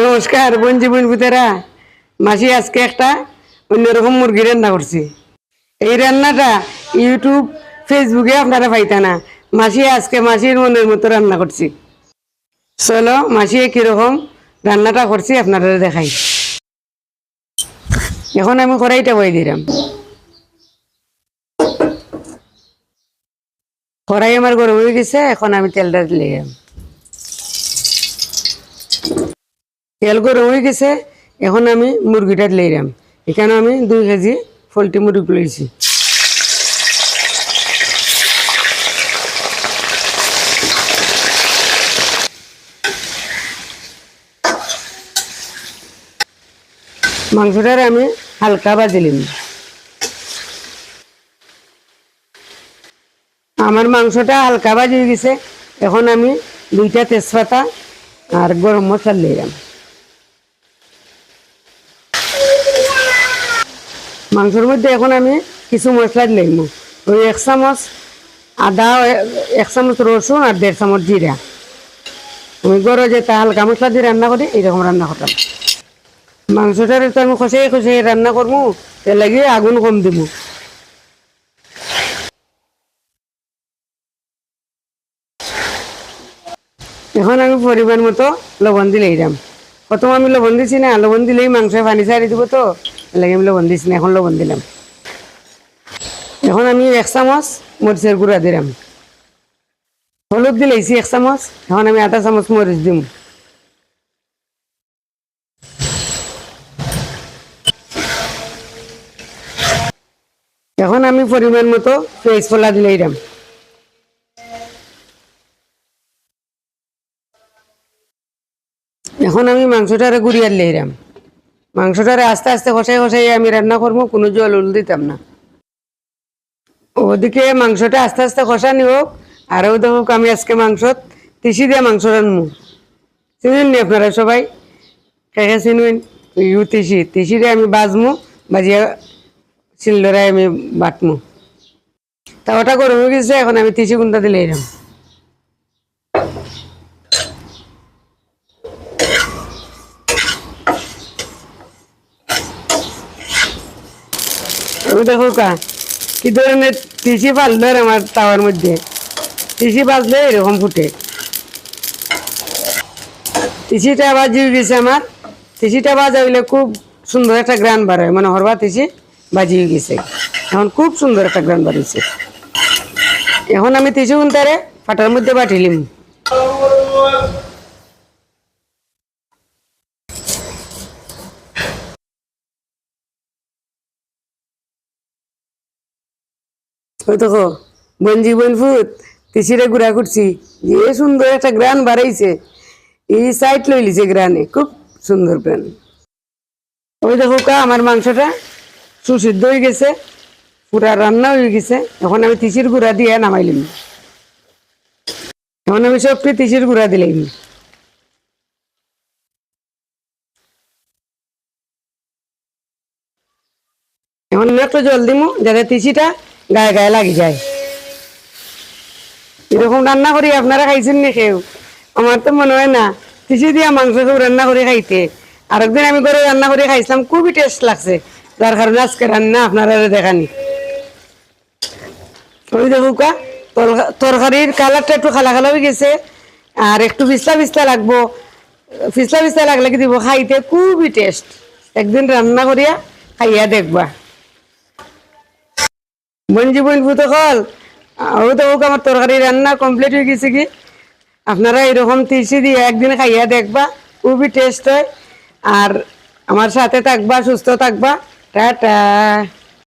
নমস্কার বঞ্জি বোন পুতেরা মাসি, আজকে একটা অন্যরকম মুরগি রান্না করছি। এই রান্নাটা ইউটিউব, ফেসবুকে আপনারা পাইতা না। মাসি, আজকে মাসির মনের মতো রান্না করছি। চলো, মাসি কীরকম রান্নাটা করছি আপনারা দেখাই। এখন আমি কড়াইটা বই দিলাম। কড়াই আমার গরম হয়ে গেছে, এখন আমি তেলটা দিলে তেল গরম হয়ে গেছে, এখন আমি মুরগিটা লইলাম এখানে আমি দুই কেজি পোলট্রি মুরগি লইছি মাংসটার আমি হালকা বাজিলিম আমার মাংসটা হালকা বাজি গেছে, এখন আমি দুইটা তেজপাতা আর গরম মশলা লইলাম মাংসের মধ্যে এখন আমি কিছু মশলা দিলাম ওই এক চামচ আদা, এক চামচ রসুন আর দেড় চামচ জিরা আমি গরো যেটা হালকা মশলা দিয়ে রান্না করি এইরকম রান্না করতাম মাংসটার তো আমি খসে খসে রান্না করব তে লাগিয়ে আগুন কম দিব। এখন আমি পরিমাণ মতো লবণ দিলে দিলাম প্রথম আমি লবণ দিছি না, লবণ দিলেই মাংস পানি ছাড়ি দিব তো। লাগে লবণ দিছি না এখন লবণ দিলাম এখন আমি এক চামচ মরিচের গুঁড়া দিলাম হলুদ দিলেছি এক চামচ, এখন আমি আধা চামচ মরিচ দিম। এখন আমি পরিমাণ মতো পেঁয়াজ ফোলা দিলে দিলাম এখন আমি মাংসটারে গুড়িয়ার লইলাম মাংসটারে আস্তে আস্তে কষাই কষাই আমি রান্না করব, কোনো জল উল দিতাম না। ওদিকে মাংসটা আস্তে আস্তে কষানি হোক আরও দেখুক আমি আজকে মাংস তিসি দিয়ে মাংস রান্নু চিনেন নি আপনারা সবাই? খেয়ে চিনুন ইউ তিসি। তিসি দিয়ে আমি বাজমু, বাজিয়া শিলডরায় আমি বাটমু। তা ওটা গরম হয়ে গেছে, এখন আমি তিসি গুন্ডা দিলে এরাম ওই দেখো কা, কি ধরনের তিসি পারল আমার তাওয়ার মধ্যে। তিসি বাজলে এরকম ফুটে। তিসিটা বাজি গেছে আমার। তিসিটা বাজা হইলে খুব সুন্দর একটা গ্রান বার হয়। মানে হরবা তিসি বাজি গেছে। এখন খুব সুন্দর একটা গ্রান বার হয়েছে এখন আমি তিসি উনতারে ফাটার মধ্যে বাটিলিম ওই দেখো বঞ্জি বনফুত তিসিরে গুড়া করছি যে সুন্দর একটা গ্রান বাড়াইছে। এই সাইড লইলিছে গ্রানে, খুব সুন্দর গ্রান। ওই দেখো কা, আমার মাংসটা সুসিদ্ধ হয়ে গেছে, পুরা রান্না হয়ে গেছে। এখন আমি তিসির গুঁড়া দিয়ে নামাইলিম এখন আমি সবটি তিসির গুঁড়া দিলাম এখন একটু জল দিমু, যাতে তিসিটা গায়ে গায়ে লাগি যায়। এরকম রান্না করি, আপনারা খাইছেন নি কেউ? আমার তো মনে হয় না। তিসি দিয়া মাংস কেউ রান্না করে খাইতে। আর একদিন আমি করে রান্না করে খাইছিলাম, খুবই টেস্ট লাগছে। যার কারণে আজকে রান্না আপনারা দেখানি। ওই দেখো কা তরকা- তরকারির কালারটা একটু খালা খালা হয়ে গেছে। আর একটু পিছলা পিছলা লাগবো। পিছলা পিছলা লাগলে কি দিব? খাইতে খুবই টেস্ট একদিন রান্না করিয়া খাইয়া দেখবা। বঞ্জি বইন ভূত কল ও তো হোক আমার তরকারি রান্না কমপ্লিট হয়ে গেছে কি? আপনারা এরকম তিসি দিয়ে একদিন খাইয়া দেখবা, খুবই টেস্ট হয়। আর আমার সাথে থাকবা, সুস্থ থাকবা। টাটা।